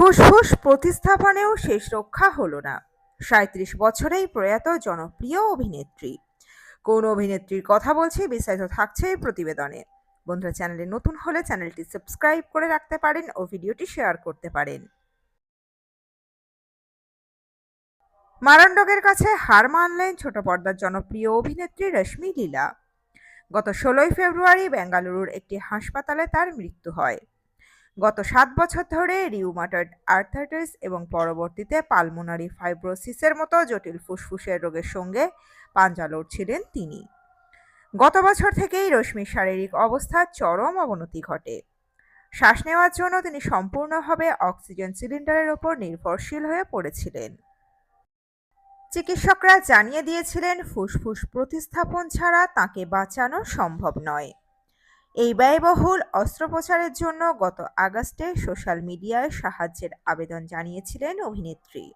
ফুসফুস প্রতিস্থাপনেও শেষ রক্ষা হলো না। সাঁত্রিশ বছরেই প্রয়াত জনপ্রিয় অভিনেত্রী। কোন অভিনেত্রীর কথা বলছি বিস্তারিত থাকছে প্রতিবেদনে। বন্ধুরা, চ্যানেলে নতুন হলে চ্যানেলটি সাবস্ক্রাইব করে রাখতে পারেন ও ভিডিওটি শেয়ার করতে পারেন। মারান্ডকের কাছে হার মানলেন ছোট পর্দার জনপ্রিয় অভিনেত্রী রশ্মি লীলা। গত ষোলোই ফেব্রুয়ারি বেঙ্গালুরুর একটি হাসপাতালে তার মৃত্যু হয়। গত সাত বছর ধরে রিউমাটয়েড আর্থাইটিস এবং পরবর্তীতে পালমোনারি ফাইব্রোসিসের মতো জটিল ফুসফুসের রোগের সঙ্গে পাঞ্জা লড়ছিলেন তিনি। গত বছর থেকেই রশ্মির শারীরিক অবস্থার চরম অবনতি ঘটে। শ্বাস নেওয়ার জন্য তিনি সম্পূর্ণভাবে অক্সিজেন সিলিন্ডারের ওপর নির্ভরশীল হয়ে পড়েছিলেন। চিকিৎসকরা জানিয়ে দিয়েছিলেন, ফুসফুস প্রতিস্থাপন ছাড়া তাকে বাঁচানো সম্ভব নয়। এই ব্যয়বহুল অস্ত্রোপচারের জন্য গত আগস্টে সোশ্যাল মিডিয়ায় সাহায্যের আবেদন জানিয়েছিলেন অভিনেত্রী।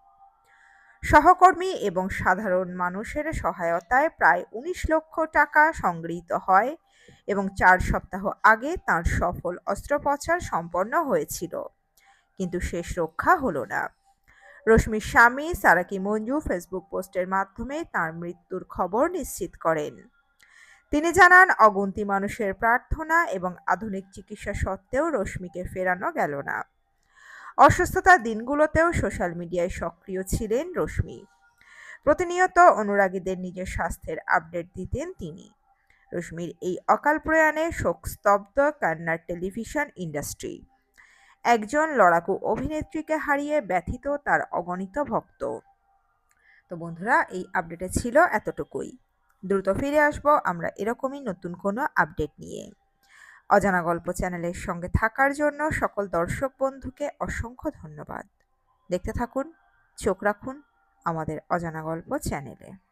সহকর্মী এবং সাধারণ মানুষের সহায়তায় প্রায় উনিশ লক্ষ টাকা সংগৃহীত হয় এবং চার সপ্তাহ আগে তার সফল অস্ত্রোপচার সম্পন্ন হয়েছিল। কিন্তু শেষ রক্ষা হলো না। রশ্মির স্বামী সারাকি মঞ্জু ফেসবুক পোস্টের মাধ্যমে তার মৃত্যুর খবর নিশ্চিত করেন। তিনি জানান, অগুন্তি মানুষের প্রার্থনা এবং আধুনিক চিকিৎসা সত্ত্বেও রশ্মিকে ফেরানো গেল না। অসুস্থতার দিনগুলোতেও সোশ্যাল মিডিয়ায় সক্রিয় ছিলেন রশ্মি। প্রতিনিয়ত অনুরাগীদের নিজের স্বাস্থ্যের আপডেট দিতেন তিনি। রশ্মির এই অকাল প্রয়াণে শোকস্তব্ধ কান্নার টেলিভিশন ইন্ডাস্ট্রি। একজন লড়াকু অভিনেত্রীকে হারিয়ে ব্যথিত তার অগণিত ভক্ত। তো বন্ধুরা, এই আপডেটে ছিল এতটুকুই। দ্রুত ফিরে আসব, আমরা এরকমই নতুন কোনো আপডেট নিয়ে। অজানা গল্প চ্যানেলের সঙ্গে থাকার জন্য সকল দর্শক বন্ধুকে অসংখ্য ধন্যবাদ। দেখতে থাকুন, চোখ রাখুন আমাদের অজানা গল্প চ্যানেলে।